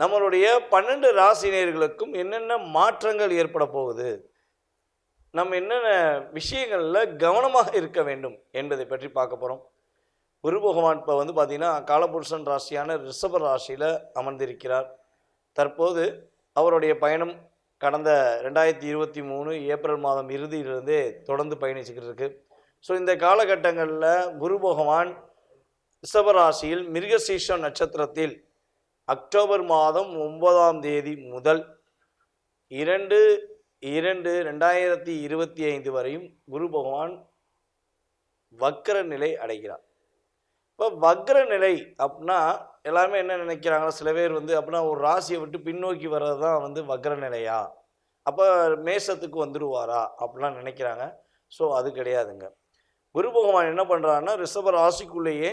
நம்மளுடைய பன்னெண்டு ராசினியர்களுக்கும் என்னென்ன மாற்றங்கள் ஏற்பட போகுது? நம்ம என்னென்ன விஷயங்களில் கவனமாக இருக்க வேண்டும் என்பதை பற்றி பார்க்க போகிறோம் குரு பகவான் இப்போ வந்து பார்த்திங்கன்னா காலபுருஷன் ராசியான ரிஷப ராசியில் அமர்ந்திருக்கிறார். தற்போது அவருடைய பயணம் கடந்த ரெண்டாயிரத்தி இருபத்தி மூணு ஏப்ரல் மாதம் இறுதியிலிருந்தே தொடர்ந்து பயணிச்சுக்கிட்டு இருக்கு. ஸோ இந்த காலகட்டங்களில் குரு பகவான் ரிஷபராசியில் மிருகசீஷம் நட்சத்திரத்தில் அக்டோபர் மாதம் ஒன்பதாம் தேதி முதல் இரண்டு இரண்டு ரெண்டாயிரத்தி இருபத்தி ஐந்து வரையும் குரு பகவான் வக்ர நிலை அடைகிறார். இப்போ வக்ர நிலை அப்படின்னா எல்லாருமே என்ன நினைக்கிறாங்க? சில பேர் வந்து அப்படின்னா ஒரு ராசியை விட்டு பின்னோக்கி வர்றது தான் வந்து வக்ர நிலையா? அப்போ மேசத்துக்கு வந்துடுவாரா அப்படிலாம் நினைக்கிறாங்க. ஸோ அது கிடையாதுங்க. குரு பகவான் என்ன பண்ணுறாருன்னா ரிஷப ராசிக்குள்ளேயே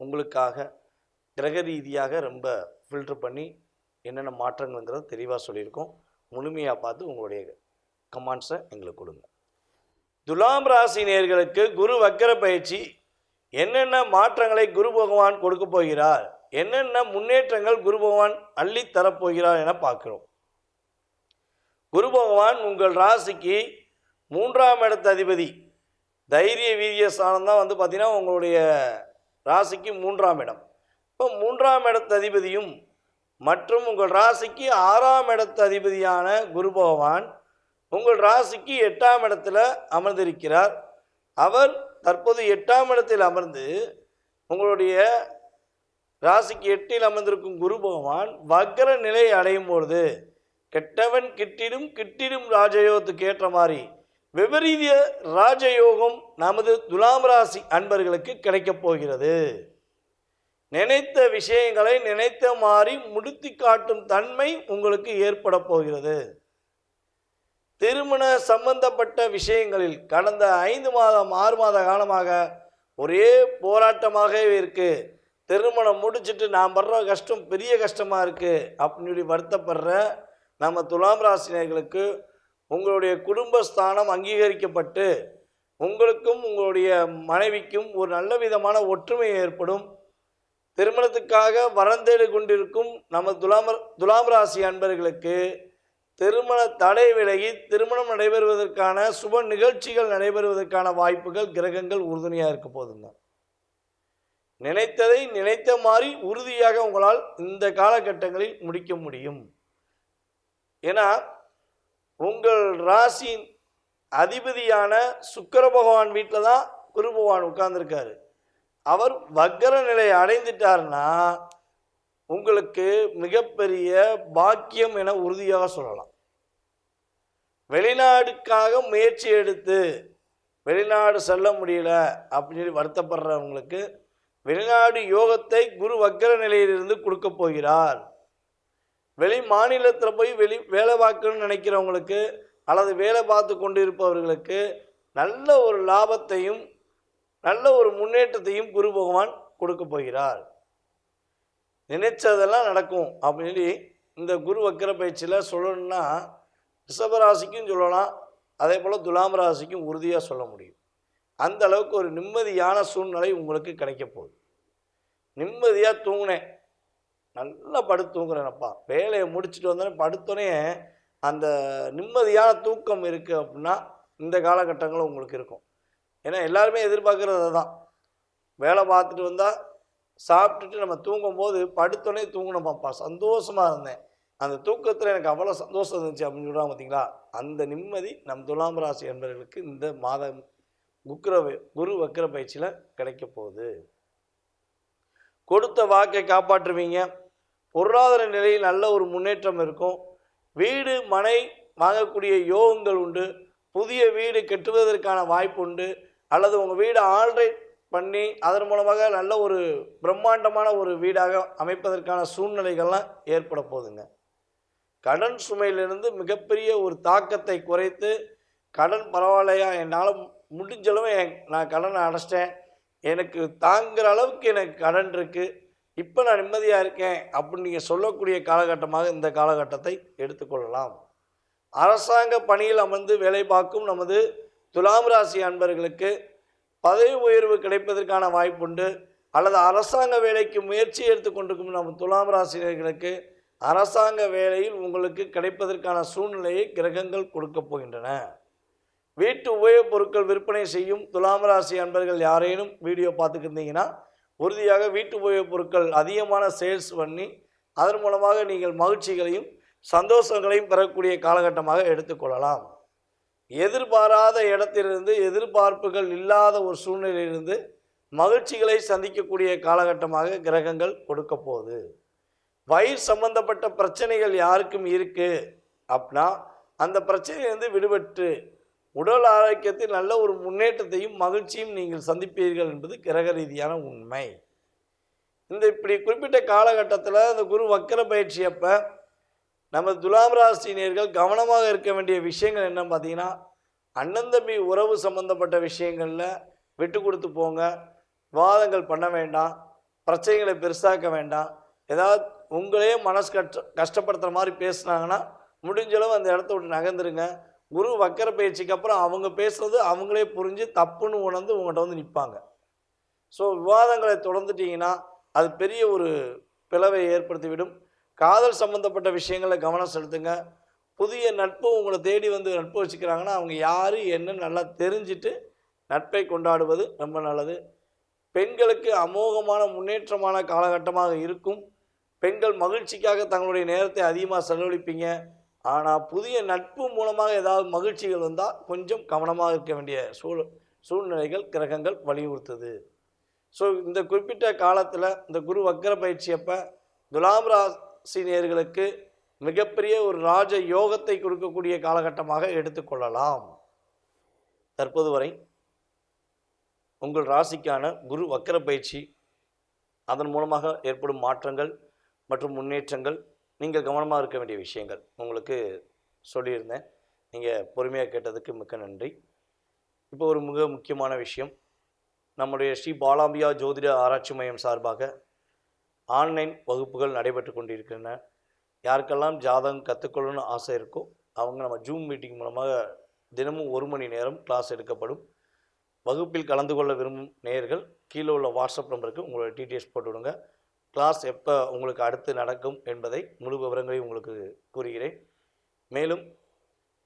உங்களுக்காக கிரக ரீதியாக ரொம்ப ஃபில்டர் பண்ணி என்னென்ன மாற்றங்கள்ங்கிறத தெளிவாக சொல்லியிருக்கோம். முழுமையாக பார்த்து உங்களுடைய கமாண்ட்ஸை எங்களுக்கு கொடுங்க. துலாம் ராசி நேர்களுக்கு குரு வக்கர பயிற்சி. என்னென்ன மாற்றங்களை குரு பகவான் கொடுக்க போகிறார்? என்னென்ன முன்னேற்றங்கள் குரு பகவான் அள்ளி தரப்போகிறார் என பார்க்கிறோம். குரு பகவான் உங்கள் ராசிக்கு மூன்றாம் இடத்த அதிபதி. தைரிய வீரிய ஸ்தானம் தான் வந்து பார்த்திங்கன்னா உங்களுடைய ராசிக்கு மூன்றாம் இடம். இப்போ மூன்றாம் இடத்து அதிபதியும் மற்றும் உங்கள் ராசிக்கு ஆறாம் இடத்து அதிபதியான குரு பகவான் உங்கள் ராசிக்கு எட்டாம் இடத்துல அமர்ந்திருக்கிறார். அவர் தற்போது எட்டாம் இடத்தில் அமர்ந்து உங்களுடைய ராசிக்கு எட்டில் அமர்ந்திருக்கும் குரு பகவான் வக்ர நிலை அடையும் பொழுது கெட்டவன் கிட்டிடும் கிட்டிடும் ராஜயோகத்துக்கு ஏற்ற மாதிரி விபரீத ராஜயோகம் நமது துலாம் ராசி அன்பர்களுக்கு கிடைக்கப் போகிறது. நினைத்த விஷயங்களை நினைத்த மாதிரி முடித்து காட்டும் தன்மை உங்களுக்கு ஏற்பட போகிறது. திருமண சம்பந்தப்பட்ட விஷயங்களில் கடந்த ஐந்து மாதம் ஆறு மாத காலமாக ஒரே போராட்டமாகவே இருக்குது திருமணம் முடிச்சிட்டு நான் படுற கஷ்டம் பெரிய கஷ்டமாக இருக்குது அப்படின்னு சொல்லி வருத்தப்படுற நம்ம துலாம் ராசினியர்களுக்கு உங்களுடைய குடும்பஸ்தானம் அங்கீகரிக்கப்பட்டு உங்களுக்கும் உங்களுடைய மனைவிக்கும் ஒரு நல்ல விதமான ஒற்றுமை ஏற்படும். திருமணத்துக்காக வரந்தேடு கொண்டிருக்கும் நம்ம துலாம் துலாம் ராசி அன்பர்களுக்கு திருமண தடை விலகி திருமணம் நடைபெறுவதற்கான சுப நிகழ்ச்சிகள் நடைபெறுவதற்கான வாய்ப்புகள் கிரகங்கள் உறுதுணையாக இருக்க போதுங்க நினைத்ததை நினைத்த மாதிரி உறுதியாக உங்களால் இந்த காலகட்டங்களில் முடிக்க முடியும். ஏன்னா உங்கள் ராசியின் அதிபதியான சுக்கர பகவான் வீட்டில் தான் குரு பகவான் உட்கார்ந்துருக்காரு. அவர் வக்கர நிலையை அடைந்துட்டார்னா உங்களுக்கு மிகப்பெரிய பாக்கியம் என உறுதியாக சொல்லலாம். வெளிநாடுக்காக முயற்சி எடுத்து வெளிநாடு செல்ல முடியல அப்படின்னு சொல்லி வருத்தப்படுறவங்களுக்கு வெளிநாடு யோகத்தை குரு வக்கர நிலையிலிருந்து கொடுக்க போகிறார். வெளி மாநிலத்தில் போய் வெளி வேலை பார்க்கணும்னு நினைக்கிறவங்களுக்கு அல்லது வேலை பார்த்து கொண்டு இருப்பவர்களுக்கு நல்ல ஒரு லாபத்தையும் நல்ல ஒரு முன்னேற்றத்தையும் குரு பகவான் கொடுக்க போகிறார். நினைச்சதெல்லாம் நடக்கும் அப்படின்னு சொல்லி இந்த குரு வக்கர பயிற்சியில் சொல்லணும்னா ரிஷபராசிக்கும் சொல்லலாம் அதே போல் துலாம் ராசிக்கும் உறுதியாக சொல்ல முடியும். அந்த அளவுக்கு ஒரு நிம்மதியான சூழ்நிலை உங்களுக்கு கிடைக்க போகுது. நிம்மதியாக தூங்கினேன். நல்லா படுத்து தூங்குறேனப்பா. வேலையை முடிச்சுட்டு வந்தோடனே படுத்தோடனே அந்த நிம்மதியான தூக்கம் இருக்குது அப்படின்னா இந்த காலகட்டங்களும் உங்களுக்கு இருக்கும். ஏன்னா எல்லாருமே எதிர்பார்க்குறது தான் வேலை பார்த்துட்டு வந்தால் சாப்பிட்டுட்டு நம்ம தூங்கும்போது படுத்தோடனே தூங்கணுமாப்பா சந்தோஷமாக இருந்தேன். அந்த தூக்கத்தில் எனக்கு அவ்வளோ சந்தோஷம் இருந்துச்சு அப்படின்னு சொல்கிறாங்க பார்த்தீங்களா அந்த நிம்மதி நம் துலாம் ராசி என்பவர்களுக்கு இந்த மாதம் குக்ர குரு வக்கர பயிற்சியில் கிடைக்க போகுது. கொடுத்த வாக்கை காப்பாற்றுவீங்க. பொருளாதார நிலையில் நல்ல ஒரு முன்னேற்றம் இருக்கும். வீடு மனை வாங்கக்கூடிய யோகங்கள் உண்டு. புதிய வீடு கட்டுவதற்கான வாய்ப்பு உண்டு. அல்லது உங்கள் வீடை ஆல்ரைட் பண்ணி அதன் மூலமாக நல்ல ஒரு பிரம்மாண்டமான ஒரு வீடாக அமைப்பதற்கான சூழ்நிலைகள்லாம் ஏற்பட போகுதுங்க. கடன் சுமையிலிருந்து மிகப்பெரிய ஒரு தாக்கத்தை குறைத்து கடன் பரவாயில்லையா? என்னால் முடிஞ்சளவு என் நான் கடனை அடைச்சிட்டேன். எனக்கு தாங்குகிற அளவுக்கு எனக்கு கடன் இருக்குது இப்போ நான் நிம்மதியாக இருக்கேன் அப்படின்னு நீங்கள் சொல்லக்கூடிய காலகட்டமாக இந்த காலகட்டத்தை எடுத்துக்கொள்ளலாம். அரசாங்க பணியில் அமர்ந்து வேலை பார்க்கும் நமது துலாம் ராசி அன்பர்களுக்கு பதவி உயர்வு கிடைப்பதற்கான வாய்ப்புண்டு அல்லது அரசாங்க வேலைக்கு முயற்சி எடுத்துக்கொண்டிருக்கும் நம்ம துலாம் ராசினர்களுக்கு அரசாங்க வேலையில் உங்களுக்கு கிடைப்பதற்கான சூழ்நிலையை கிரகங்கள் கொடுக்கப் போகின்றன. வீட்டு உபயோகப் பொருட்கள் விற்பனை செய்யும் துலாம் ராசி அன்பர்கள் யாரேனும் வீடியோ பார்த்துக்கிருந்தீங்கன்னா உறுதியாக வீட்டு உபயோகப் பொருட்கள் அதிகமான சேல்ஸ் பண்ணி அதன் மூலமாக நீங்கள் மகிழ்ச்சிகளையும் சந்தோஷங்களையும் பெறக்கூடிய காலகட்டமாக எடுத்துக்கொள்ளலாம் எதிர்பாராத இடத்திலிருந்து எதிர்பார்ப்புகள் இல்லாத ஒரு சூழ்நிலையிலிருந்து மகிழ்ச்சிகளை சந்திக்கக்கூடிய காலகட்டமாக கிரகங்கள் கொடுக்க போகுது. வயிறு சம்பந்தப்பட்ட பிரச்சனைகள் யாருக்கும் இருக்குது அப்படின்னா அந்த பிரச்சனையிலிருந்து விடுபட்டு உடல் ஆரோக்கியத்தில் நல்ல ஒரு முன்னேற்றத்தையும் மகிழ்ச்சியும் நீங்கள் சந்திப்பீர்கள் என்பது கிரக ரீதியான உண்மை. இந்த இப்படி குறிப்பிட்ட காலகட்டத்தில் இந்த குரு வக்கர பயிற்சி அப்போ நம்ம துலாம் ராசினியர்கள் கவனமாக இருக்க வேண்டிய விஷயங்கள் என்ன பார்த்தீங்கன்னா அண்ணன் தம்பி உறவு சம்பந்தப்பட்ட விஷயங்களில் விட்டு கொடுத்து போங்க விவாதங்கள் பண்ண வேண்டாம் பிரச்சனைகளை பெருசாக்க வேண்டாம். ஏதாவது உங்களே மனசு கஷ்ட கஷ்டப்படுத்துகிற மாதிரி பேசுனாங்கன்னா முடிஞ்சளவு அந்த இடத்த விட்டு நகர்ந்துருங்க. குரு வக்கர பயிற்சிக்கு அப்புறம் அவங்க பேசுறது அவங்களே புரிஞ்சு தப்புன்னு உணர்ந்து உங்கள்கிட்ட வந்து நிற்பாங்க ஸோ விவாதங்களை தொடர்ந்துட்டீங்கன்னா அது பெரிய ஒரு பிளவை ஏற்படுத்திவிடும். காதல் சம்பந்தப்பட்ட விஷயங்களில் கவனம் செலுத்துங்க. புதிய நட்பு உங்களை தேடி வந்து நட்பு வச்சுக்கிறாங்கன்னா அவங்க யார் என்னன்னு நல்லா தெரிஞ்சுட்டு நட்பை கொண்டாடுவது ரொம்ப நல்லது. பெண்களுக்கு அமோகமான முன்னேற்றமான காலகட்டமாக இருக்கும். பெண்கள் மகிழ்ச்சிக்காக தங்களுடைய நேரத்தை அதிகமாக செலவழிப்பீங்க. ஆனால் புதிய நட்பு மூலமாக ஏதாவது மகிழ்ச்சிகள் வந்தால் கொஞ்சம் கவனமாக இருக்க வேண்டிய சூழ் சூழ்நிலைகள் கிரகங்கள் வலியுறுத்துது. ஸோ இந்த குறிப்பிட்ட காலத்தில் இந்த குரு வக்கர பயிற்சி அப்போ துலாம் ராசினியர்களுக்கு மிகப்பெரிய ஒரு ராஜ யோகத்தை கொடுக்கக்கூடிய காலகட்டமாக எடுத்துக்கொள்ளலாம் தற்போது வரை உங்கள் ராசிக்கான குரு வக்கர பயிற்சி அதன் மூலமாக ஏற்படும் மாற்றங்கள் மற்றும் முன்னேற்றங்கள் நீங்கள் கவனமாக இருக்க வேண்டிய விஷயங்கள் உங்களுக்கு சொல்லியிருந்தேன். நீங்கள் பொறுமையாக கேட்டதுக்கு மிக்க நன்றி. இப்போ ஒரு மிக முக்கியமான விஷயம். நம்முடைய ஸ்ரீ பாலாம்பியா ஜோதிட ஆராய்ச்சி மையம் சார்பாக ஆன்லைன் வகுப்புகள் நடைபெற்று கொண்டிருக்கின்றன. யாருக்கெல்லாம் ஜாதகம் கற்றுக்கொள்ளணும்னு ஆசை இருக்கோ அவங்க நம்ம ஜூம் மீட்டிங் மூலமாக தினமும் ஒரு மணி நேரம் கிளாஸ் எடுக்கப்படும். வகுப்பில் கலந்து கொள்ள விரும்பும் நேயர்கள் கீழே உள்ள வாட்ஸ்அப் நம்பருக்கு உங்களோட டீட்டெயில்ஸ் போட்டு விடுங்க. கிளாஸ் எப்போ உங்களுக்கு அடுத்து நடக்கும் என்பதை முழு விவரங்களை உங்களுக்கு கூறுகிறேன். மேலும்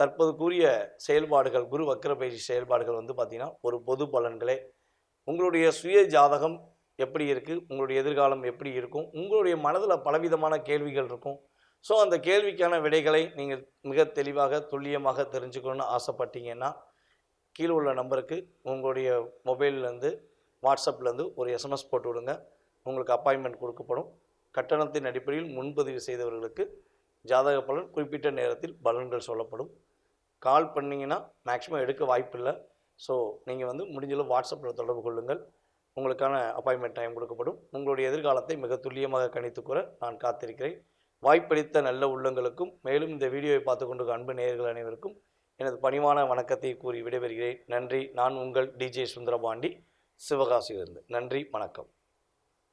தற்போது கூறிய செயல்பாடுகள் குரு வக்கர பயிற்சி செயல்பாடுகள் வந்து பார்த்திங்கன்னா ஒரு பொது பலன்களே. உங்களுடைய சுய ஜாதகம் எப்படி இருக்குது உங்களுடைய எதிர்காலம் எப்படி இருக்கும்? உங்களுடைய மனதில் பலவிதமான கேள்விகள் இருக்கும். ஸோ அந்த கேள்விக்கான விடைகளை நீங்கள் மிக தெளிவாக துல்லியமாக தெரிஞ்சுக்கணும்னு ஆசைப்பட்டீங்கன்னா கீழே உள்ள நம்பருக்கு உங்களுடைய மொபைல்லேருந்து வாட்ஸ்அப்லேருந்து ஒரு எஸ்எம்எஸ் போட்டு விடுங்க. உங்களுக்கு அப்பாயின்மெண்ட் கொடுக்கப்படும். கட்டணத்தின் அடிப்படையில் முன்பதிவு செய்தவர்களுக்கு ஜாதக பலன் குறிப்பிட்ட நேரத்தில் பலன்கள் சொல்லப்படும். கால் பண்ணிங்கன்னா மேக்ஸிமம் எடுக்க வாய்ப்பில்லை. ஸோ நீங்கள் வந்து முடிஞ்சளவு வாட்ஸ்அப்பில் தொடர்பு கொள்ளுங்கள். உங்களுக்கான அப்பாயின்மெண்ட் டைம் கொடுக்கப்படும். உங்களுடைய எதிர்காலத்தை மிக துல்லியமாக கணித்து கூற நான் காத்திருக்கிறேன். வாய்ப்பளித்த நல்ல உள்ளங்களுக்கும் மேலும் இந்த வீடியோவை பார்த்து கொண்டு அன்பு நேயர்கள் அனைவருக்கும் எனது பணிவான வணக்கத்தை கூறி விடைபெறுகிறேன். நன்றி. நான் உங்கள் டிஜே சுந்தரபாண்டி. சிவகாசியிலிருந்து. நன்றி. வணக்கம்.